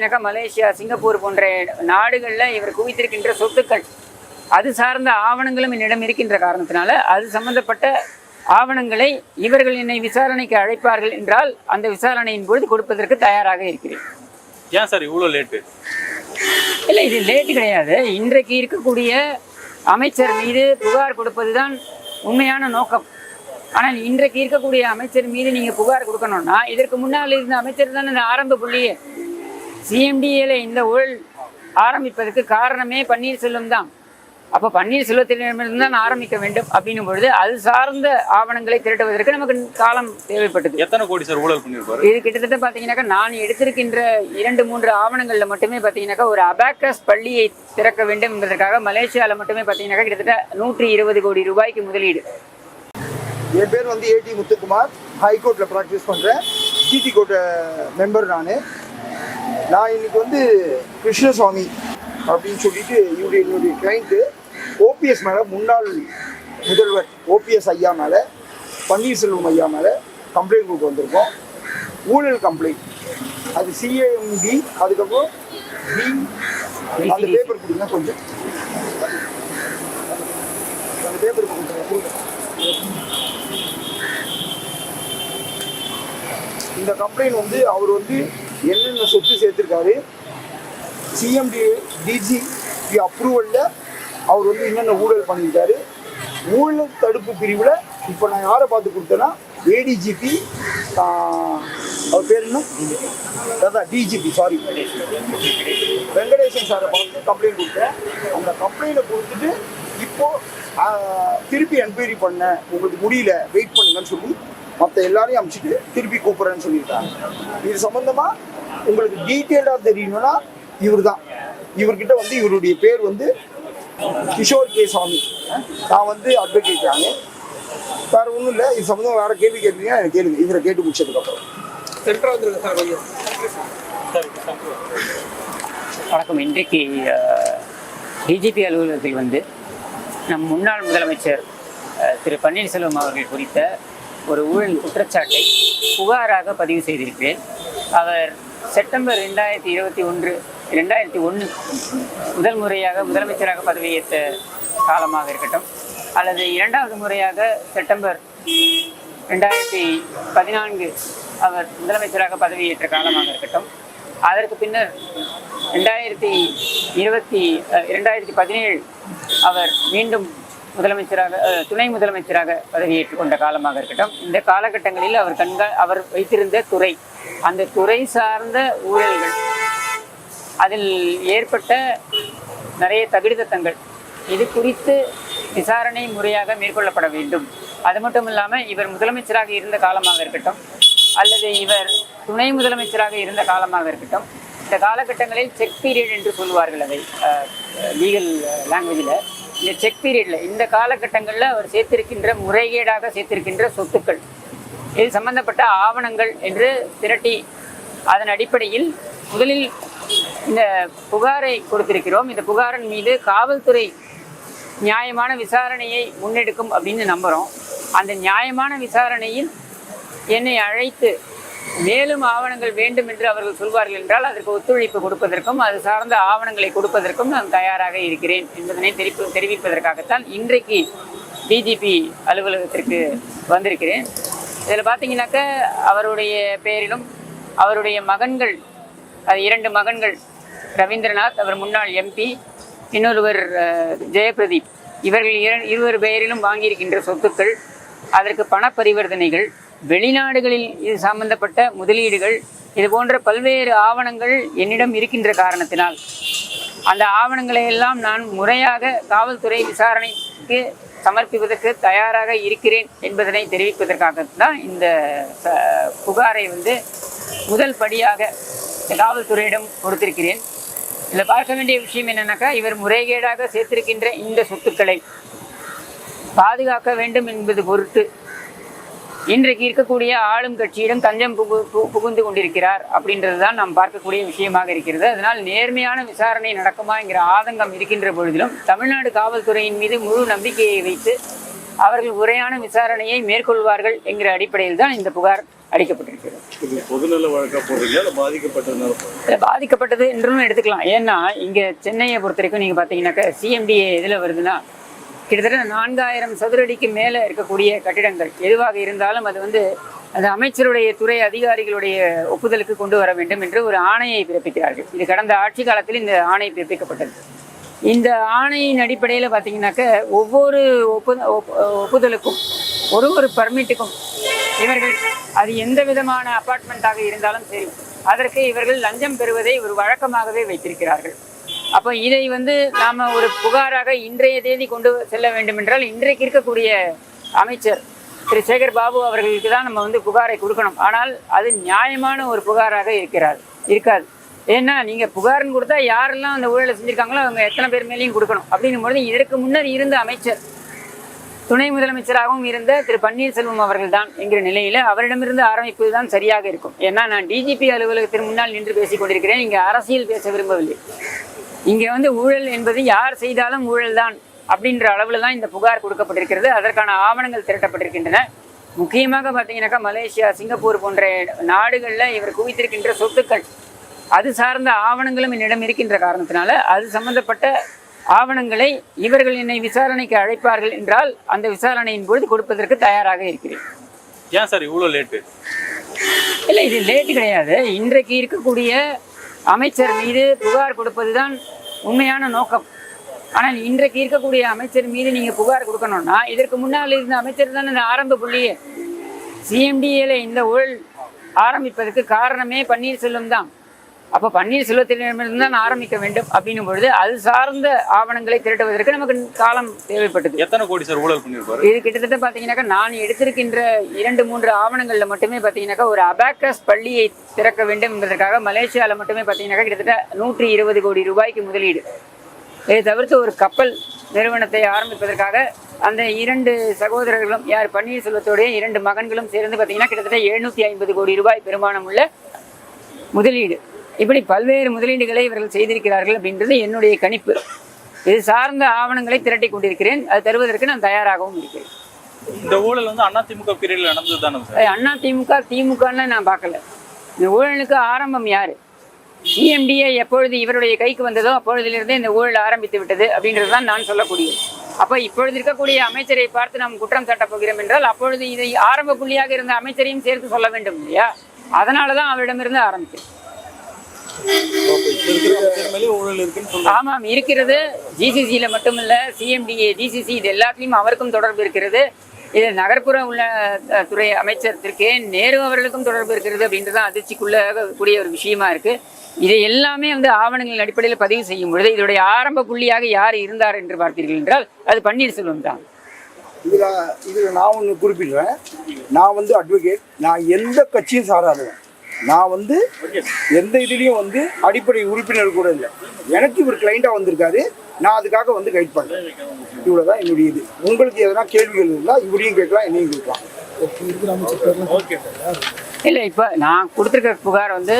பார்த்தீங்கன்னாக்கா Malaysia Singapore போன்ற நாடுகளில் இவர் குவித்திருக்கின்ற சொத்துக்கள். அது சார்ந்த ஆவணங்களும் என்னிடம் இருக்கின்ற காரணத்தினால அது சம்பந்தப்பட்ட ஆவணங்களை இவர்கள் என்னை விசாரணைக்கு அழைப்பார்கள் என்றால் அந்த விசாரணையின் பொழுது கொடுப்பதற்கு தயாராக இருக்கிறேன். ஏன் சார் இவ்வளோ லேட்டு இல்லை இது லேட்டு கிடையாது. இன்றைக்கு இருக்கக்கூடிய அமைச்சர் மீது புகார் கொடுப்பது தான் உண்மையான நோக்கம். ஆனால் இன்றைக்கு இருக்கக்கூடிய அமைச்சர் மீது நீங்கள் புகார் கொடுக்கணும்னா இதற்கு முன்னால் இருந்த அமைச்சர் தானே இந்த ஆரம்ப புள்ளியே. சிஎம்டிஏல இந்த ஊழல் ஆரம்பிப்பதற்கு காரணமே பன்னீர்செல்வம் தான். அப்போ பன்னீர்செல்வத்திடமிருந்து தான் ஆரம்பிக்க வேண்டும் அப்படின்னும் பொழுது அது சார்ந்த ஆவணங்களை திரட்டுவதற்கு நமக்கு காலம் தேவைப்பட்டது. எத்தனை கோடி சார் ஊழல் பண்ணியிருப்பாரு? இது கிட்டத்தட்ட பார்த்தீங்கன்னாக்கா நான் எடுத்திருக்கின்ற இரண்டு மூன்று ஆவணங்களில் மட்டுமே பார்த்தீங்கன்னாக்கா ஒரு அபாக்கஸ் பள்ளியை திறக்க வேண்டும் என்பதற்காக மலேசியாவில் மட்டுமே பார்த்தீங்கன்னாக்கா கிட்டத்தட்ட நூற்றி இருபது கோடி ரூபாய்க்கு முதலீடு. என் பேர் வந்து ஏடி முத்துக்குமார். ஹைகோர்ட்டில் ப்ராக்டிஸ் பண்ணுறேன் ஜிடி கோர்ட் மெம்பர் நான். நான் இன்னைக்கு வந்து கிருஷ்ணசுவாமி அப்படின்னு சொல்லிட்டு இவருடைய என்னுடைய கிளைண்ட்டு ஓபிஎஸ் மேலே முன்னாள் முதல்வர் ஓபிஎஸ் ஐயா மேலே பன்னீர்செல்வம் ஐயா மேலே கம்ப்ளைண்ட் கொடுக்க வந்திருக்கோம். ஊழல் கம்ப்ளைண்ட் அது சிஏஎம்டி அதுக்கப்புறம் பி அந்த பேப்பர் கொடுங்க கொஞ்சம். அந்த பேப்பர் கொடுங்க கொடுங்க. இந்த கம்ப்ளைண்ட் வந்து அவர் வந்து என்னென்ன சொத்து சேர்த்துருக்காரு? சிஎம்டி டிஜிபி அப்ரூவலில் அவர் வந்து என்னென்ன ஊழல் பண்ணியிருக்காரு? ஊழல் தடுப்பு பிரிவில் இப்போ நான் யாரை பார்த்து கொடுத்தேன்னா ஏடிஜிபி அவர் பேர் என்ன? அதான் டிஜிபி சாரி வெங்கடேசன் சாரை பார்த்து கம்ப்ளைண்ட் கொடுத்தேன். அந்த கம்ப்ளைண்ட்டை கொடுத்துட்டு இப்போது திருப்பி என்கொயரி பண்ண உங்களுக்கு முடியல வெயிட் பண்ணுங்கன்னு சொல்லி மற்ற எல்லாரையும் அனுப்பிச்சிட்டு திருப்பி கூப்பிட்றேன்னு சொல்லியிருக்காங்க. இது சம்மந்தமாக உங்களுக்கு டீட்டெயிலாக தெரியணும்னா இவர் தான் இவர்கிட்ட வந்து இவருடைய பேர் வந்து கிஷோர் கே சாமி. நான் வந்து அட்வொகேட் ஆனேன் வேற ஒன்றும் இல்லை. இது சம்மந்தமாக வேற கேள்வி கேட்டீங்கன்னா எனக்கு கேளுங்க. இவரை கேட்டு முடிச்சதுக்கப்புறம் வணக்கம். இன்றைக்கு டிஜிபி அலுவலகத்தில் வந்து நம் முன்னாள் முதலமைச்சர் திரு பன்னீர்செல்வம் அவர்கள் குறித்த ஒரு ஊழல் குற்றச்சாட்டை புகாராக பதிவு செய்திருக்கிறேன். அவர் செப்டம்பர் ரெண்டாயிரத்தி இருபத்தி ஒன்று ரெண்டாயிரத்தி ஒன்று முதல் முறையாக முதலமைச்சராக பதவியேற்ற காலமாக இருக்கட்டும் அல்லது இரண்டாவது முறையாக செப்டம்பர் ரெண்டாயிரத்தி பதினான்கு அவர் முதலமைச்சராக பதவியேற்ற காலமாக இருக்கட்டும் அதற்கு பின்னர் ரெண்டாயிரத்தி இருபத்தி இரண்டாயிரத்தி பதினேழு அவர் மீண்டும் முதலமைச்சராக துணை முதலமைச்சராக பதவியேற்றுக் கொண்ட காலமாக இருக்கட்டும் இந்த காலகட்டங்களில் அவர் கண்கள் அவர் வைத்திருந்த துறை அந்த துறை சார்ந்த ஊழல்கள் அதில் ஏற்பட்ட நிறைய தகுதித்தங்கள் இது குறித்து விசாரணை முறையாக மேற்கொள்ளப்பட வேண்டும். அது மட்டும் இல்லாமல் இவர் முதலமைச்சராக இருந்த காலமாக இருக்கட்டும் அல்லது இவர் துணை முதலமைச்சராக இருந்த காலமாக இருக்கட்டும் இந்த காலகட்டங்களில் செக் பீரியட் என்று சொல்லுவார்கள் அதை லீகல் லாங்குவேஜில். இந்த செக் பீரியடில் இந்த காலகட்டங்களில் அவர் சேர்த்திருக்கின்ற முறைகேடாக சேர்த்திருக்கின்ற சொத்துக்கள். இது சம்பந்தப்பட்ட ஆவணங்கள் என்று திரட்டி அதன் அடிப்படையில் முதலில் இந்த புகாரை கொடுத்திருக்கிறோம். இந்த புகாரின் மீது காவல்துறை நியாயமான விசாரணையை முன்னெடுக்கும் அப்படின்னு நம்புகிறோம் அந்த நியாயமான விசாரணையில் என்னை அழைத்து மேலும் ஆவணங்கள் வேண்டும் என்று அவர்கள் சொல்வார்கள் என்றால் அதற்கு ஒத்துழைப்பு கொடுப்பதற்கும் அது சார்ந்த ஆவணங்களை கொடுப்பதற்கும் நான் தயாராக இருக்கிறேன் என்பதனை தெரிவி தெரிவிப்பதற்காகத்தான் இன்றைக்கு டிஜிபி அலுவலகத்திற்கு வந்திருக்கிறேன். இதில் பார்த்தீங்கன்னாக்க அவருடைய பெயரிலும் அவருடைய மகன்கள் அது இரண்டு மகன்கள் ரவீந்திரநாத் அவர் முன்னாள் எம்பி இன்னொருவர் ஜெயபிரதீப். இவர்கள் இரு இருவர் பெயரிலும் வாங்கியிருக்கின்ற சொத்துக்கள் அதற்கு பண பரிவர்த்தனைகள் வெளிநாடுகளில் இது சம்பந்தப்பட்ட முதலீடுகள் இது போன்ற பல்வேறு ஆவணங்கள் என்னிடம் இருக்கின்ற காரணத்தினால் அந்த ஆவணங்களை எல்லாம் நான் முறையாக காவல்துறை விசாரணைக்கு சமர்ப்பிப்பதற்கு தயாராக இருக்கிறேன் என்பதனை தெரிவிப்பதற்காகத்தான் இந்த புகாரை வந்து முதல் படியாக காவல்துறையிடம் கொடுத்திருக்கிறேன். இதில் பார்க்க வேண்டிய விஷயம் என்னென்னாக்கா இவர் முறைகேடாக சேர்த்திருக்கின்ற இந்த சொத்துக்களை பாதுகாக்க வேண்டும் என்பது பொருட்டு இன்றைக்கு இருக்கக்கூடிய ஆளும் கட்சியிடம் தஞ்சம் புகு புகுந்து கொண்டிருக்கிறார் அப்படின்றது தான் நாம் பார்க்கக்கூடிய விஷயமாக இருக்கிறது. அதனால் நேர்மையான விசாரணை நடக்குமா என்கிற ஆதங்கம் இருக்கின்ற பொழுதிலும் தமிழ்நாடு காவல்துறையின் மீது முழு நம்பிக்கையை வைத்து அவர்கள் முறையான விசாரணையை மேற்கொள்வார்கள் என்கிற அடிப்படையில் தான் இந்த புகார் அளிக்கப்பட்டிருக்கிறது. பாதிக்கப்பட்டது என்றும் எடுத்துக்கலாம். ஏன்னா இங்கே சென்னையை பொறுத்த வரைக்கும் நீங்கள் பார்த்தீங்கன்னாக்கா சிஎம்டிஏ எதில் வருதுன்னா கிட்டத்தட்ட நான்காயிரம் சதுரடிக்கு மேலே இருக்கக்கூடிய கட்டிடங்கள். எதுவாக இருந்தாலும் அது வந்து அந்த அமைச்சருடைய துறை அதிகாரிகளுடைய ஒப்புதலுக்கு கொண்டு வர வேண்டும் என்று ஒரு ஆணையை பிறப்பிக்கிறார்கள். இது கடந்த ஆட்சி காலத்தில் இந்த ஆணை பிறப்பிக்கப்பட்டது. இந்த ஆணையின் அடிப்படையில் பார்த்தீங்கன்னாக்க ஒவ்வொரு ஒப்பு ஒப்பு- ஒப்புதலுக்கும் ஒரு ஒரு பர்மிட்டுக்கும் இவர்கள் அது எந்த விதமான அப்பார்ட்மெண்ட்டாக இருந்தாலும் சரி அதற்கு இவர்கள் லஞ்சம் பெறுவதை ஒரு வழக்கமாகவே வைத்திருக்கிறார்கள். அப்போ இதை வந்து நாம் ஒரு புகாராக இன்றைய தேதி கொண்டு செல்ல வேண்டும் என்றால் இன்றைக்கு இருக்கக்கூடிய அமைச்சர் திரு சேகர் பாபு அவர்களுக்கு தான் நம்ம வந்து புகாரை கொடுக்கணும். ஆனால் அது நியாயமான ஒரு புகாராக இருக்கிறார் இருக்காது. ஏன்னா நீங்கள் புகார்னு கொடுத்தா யாரெல்லாம் அந்த ஊழலை செஞ்சுருக்காங்களோ அவங்க எத்தனை பேர் மேலேயும் கொடுக்கணும். அப்படிங்கும்பொழுது இதற்கு முன்னர் இருந்த அமைச்சர் துணை முதலமைச்சராகவும் இருந்த திரு பன்னீர்செல்வம் அவர்கள் தான் என்கிற நிலையில் அவரிடமிருந்து ஆரம்பிப்பது தான் சரியாக இருக்கும். ஏன்னா நான் டிஜிபி அலுவலகத்தின் முன்னால் நின்று பேசிக் கொண்டிருக்கிறேன். இங்கே அரசியல் பேச விரும்பவில்லை. இங்கே வந்து ஊழல் என்பது யார் செய்தாலும் ஊழல் தான் அப்படின்ற அளவில் தான் இந்த புகார் கொடுக்கப்பட்டிருக்கிறது. அதற்கான ஆவணங்கள் திரட்டப்பட்டிருக்கின்றன. முக்கியமாக பார்த்தீங்கன்னாக்கா மலேசியா சிங்கப்பூர் போன்ற நாடுகளில் இவர் குவித்திருக்கின்ற சொத்துக்கள் அது சார்ந்த ஆவணங்களும் என்னிடம் இருக்கின்ற காரணத்தினால அது சம்பந்தப்பட்ட ஆவணங்களை இவர்கள் என்னை விசாரணைக்கு அழைப்பார்கள் என்றால் அந்த விசாரணையின் பொழுது கொடுப்பதற்கு தயாராக இருக்கிறேன். ஏன் சார் இவ்வளோ லேட்டு இல்லை இது லேட்டு கிடையாது. இன்றைக்கு இருக்கக்கூடிய அமைச்சர் மீது புகார் கொடுப்பது தான் உண்மையான நோக்கம். ஆனால் இன்றைக்கு இருக்கக்கூடிய அமைச்சர் மீது நீங்கள் புகார் கொடுக்கணும்னா இதற்கு முன்னால் இருந்த அமைச்சர் தான் இந்த ஆரம்ப புள்ளியே. சிஎம்டிஏல இந்த ஊழல் ஆரம்பிப்பதற்கு காரணமே பன்னீர்செல்வம் தான். அப்போ பன்னீர்செல்வத்திடமிருந்து தான் ஆரம்பிக்க வேண்டும் அப்படின்னும் பொழுது அது சார்ந்த ஆவணங்களை திரட்டுவதற்கு நமக்கு காலம் தேவைப்பட்டது. எத்தனை கோடி சார் ஊழல் பண்ணியிருப்பாரு? இது கிட்டத்தட்ட பார்த்தீங்கன்னாக்கா நான் எடுத்திருக்கின்ற இரண்டு மூன்று ஆவணங்களில் மட்டுமே பார்த்தீங்கன்னாக்கா ஒரு அபாக்கஸ் பள்ளியை திறக்க வேண்டும் என்பதற்காக மலேசியாவில் மட்டுமே பார்த்தீங்கன்னாக்கா கிட்டத்தட்ட நூற்றி இருபது கோடி ரூபாய்க்கு முதலீடு. இதை தவிர்த்து ஒரு கப்பல் நிறுவனத்தை ஆரம்பிப்பதற்காக அந்த இரண்டு சகோதரர்களும் யார் பன்னீர்செல்வத்தோடைய இரண்டு மகன்களும் சேர்ந்து பார்த்தீங்கன்னா கிட்டத்தட்ட எழுநூற்றி ஐம்பது கோடி ரூபாய் பெருமானம் உள்ள முதலீடு. இப்படி பல்வேறு முதலீடுகளை இவர்கள் செய்திருக்கிறார்கள் அப்படின்றது என்னுடைய கணிப்பு. இது சார்ந்த ஆவணங்களை திரட்டி கொண்டிருக்கிறேன். அது தருவதற்கு நான் தயாராகவும் இருக்கிறேன். இந்த ஊழல் வந்து அதிமுக பீரியட்ல நடந்தது தானே சார்? அது அண்ணா திமுக திமுகன்னு நான் பார்க்கல. இந்த ஊழலுக்கு ஆரம்பம் யாரு? சிஎம்டிஏ எப்பொழுது இவருடைய கைக்கு வந்ததோ அப்பொழுதிலிருந்தே இந்த ஊழல் ஆரம்பித்து விட்டது அப்படின்றது தான் நான் சொல்லக்கூடியது அப்போ இப்பொழுது இருக்கக்கூடிய அமைச்சரை பார்த்து நாம் குற்றம் சாட்டப் போகிறோம் என்றால் அப்பொழுது இதை ஆரம்ப புள்ளியாக இருந்த அமைச்சரையும் சேர்த்து சொல்ல வேண்டும் இல்லையா? அதனால தான் அவரிடமிருந்து ஆரம்பித்தேன். ஆமாம் இருக்கிறது ஜிசிசியில் மட்டுமில்ல சிஎம்டிஏ டிசிசி இது எல்லாத்துலேயும் அவருக்கும் தொடர்பு இருக்கிறது. இது நகர்ப்புற உள்ள துறை அமைச்சர் திரு கே நேரு அவர்களுக்கும் தொடர்பு இருக்கிறது அப்படின்றது தான் அதிர்ச்சிக்குள்ள கூடிய ஒரு விஷயமா இருக்கு. இதை எல்லாமே வந்து ஆவணங்களின் அடிப்படையில் பதிவு செய்யும் பொழுது இதோடைய ஆரம்ப புள்ளியாக யார் இருந்தார் என்று பார்த்தீர்கள் என்றால் அது பன்னீர்செல்வம் தான். இதில் இதில் நான் ஒன்று குறிப்பிடுறேன். நான் வந்து அட்வொகேட் நான் எந்த கட்சியும் சாராதவன். நான் வந்து எந்த இதுலேயும் வந்து அடிப்படை உறுப்பினர் கூட இல்லை. எனக்கு இவர் கிளைண்ட்டாக வந்திருக்காரு. நான் அதுக்காக வந்து கைட் பண்ணுறேன் இவ்வளோ தான் என்னுடைய இது. உங்களுக்கு எதனா கேள்விகள் இருந்தால் இவரையும் கேட்கலாம் என்னையும் கேட்கலாம். இல்லை இப்போ நான் கொடுத்துருக்க புகார் வந்து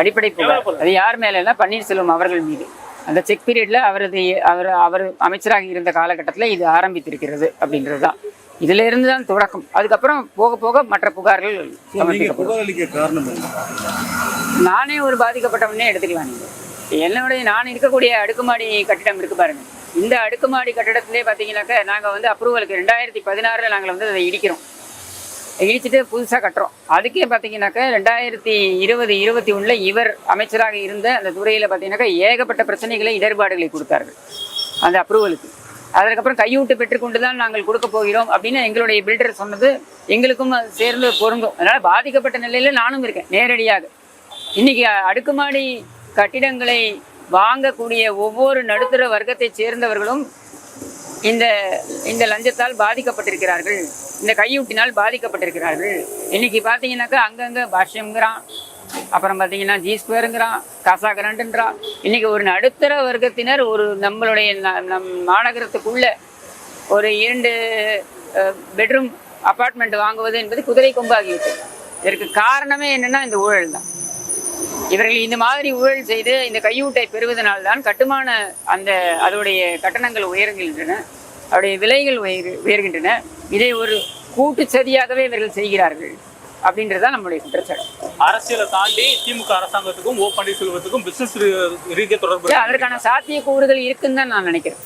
அடிப்படை புகார். அது யார் மேலேன்னா பன்னீர்செல்வம் அவர்கள் மீது. அந்த செக் பீரியட்ல அவரது அவர் அவர் அமைச்சராக இருந்த காலகட்டத்தில் இது ஆரம்பித்திருக்கிறது அப்படின்றது தான் இதுல இருந்து தான் தொடக்கம். அதுக்கப்புறம் போக போக மற்ற புகார்கள் சமர்ப்பிக்கப்படும் நானே ஒரு பாதிக்கப்பட்டவனே எடுத்துக்கலாம் நீங்க. என்னுடைய நான் இருக்கக்கூடிய அடுக்குமாடி கட்டிடம் இருக்கு பாருங்க. இந்த அடுக்குமாடி கட்டிடத்திலே பார்த்தீங்கன்னாக்கா நாங்கள் வந்து அப்ரூவலுக்கு ரெண்டாயிரத்தி பதினாறில் நாங்கள் வந்து அதை இடிக்கிறோம். இடிச்சிட்டு புதுசாக கட்டுறோம். அதுக்கே பார்த்தீங்கன்னாக்கா ரெண்டாயிரத்தி இருபது இருபத்தி ஒன்றில் இவர் அமைச்சராக இருந்த அந்த துறையில் பார்த்தீங்கன்னாக்கா ஏகப்பட்ட பிரச்சனைகளை இடர்பாடுகளை கொடுத்தார்கள். அந்த அப்ரூவலுக்கு. அதற்கப்புறம் கையூட்டு பெற்றுக்கொண்டுதான் நாங்கள் கொடுக்க போகிறோம் அப்படின்னு எங்களுடைய பில்டர் சொன்னது எங்களுக்கும் சேர்ந்து பொருந்தும். அதனால் பாதிக்கப்பட்ட நிலையில் நானும் இருக்கேன் நேரடியாக. இன்னைக்கு அடுக்குமாடி கட்டிடங்களை வாங்கக்கூடிய ஒவ்வொரு நடுத்தர வர்க்கத்தைச் சேர்ந்தவர்களும் இந்த இந்த லஞ்சத்தால் பாதிக்கப்பட்டிருக்கிறார்கள். இந்த கையூட்டினால் பாதிக்கப்பட்டிருக்கிறார்கள். இன்னைக்கு பார்த்தீங்கன்னாக்கா அங்கங்கே பாஷ்யங்கிறான் அப்புறம் பார்த்தீங்கன்னா ஜி ஸ்கொயருங்கிறான் காசா கிராண்டுன்றான் இன்னைக்கு ஒரு நடுத்தர வர்க்கத்தினர் ஒரு நம்மளுடைய நம் மாநகரத்துக்குள்ள ஒரு இரண்டு பெட்ரூம் அப்பார்ட்மெண்ட் வாங்குவது என்பது குதிரை கொம்பாகிவிட்டது. இதற்கு காரணமே என்னன்னா இந்த ஊழல் தான். இவர்கள் இந்த மாதிரி ஊழல் செய்து இந்த கையூட்டை பெறுவதனால்தான் கட்டுமான அந்த அதோடைய கட்டணங்கள் உயர்கின்றன அவருடைய விலைகள் உயர் உயர்கின்றன. இதை ஒரு கூட்டு சதியாகவே இவர்கள் செய்கிறார்கள் அப்படின்றது தான் நம்மளுடைய குற்றச்சாட்டு. அரசியலை தாண்டி திமுக அரசாங்கத்துக்கும் ஓ பன்னீர்செல்வத்துக்கும் பிசினஸ் ரீதியாக தொடர்பு அதற்கான சாத்திய கூறுகள் இருக்குன்னு தான் நான் நினைக்கிறேன்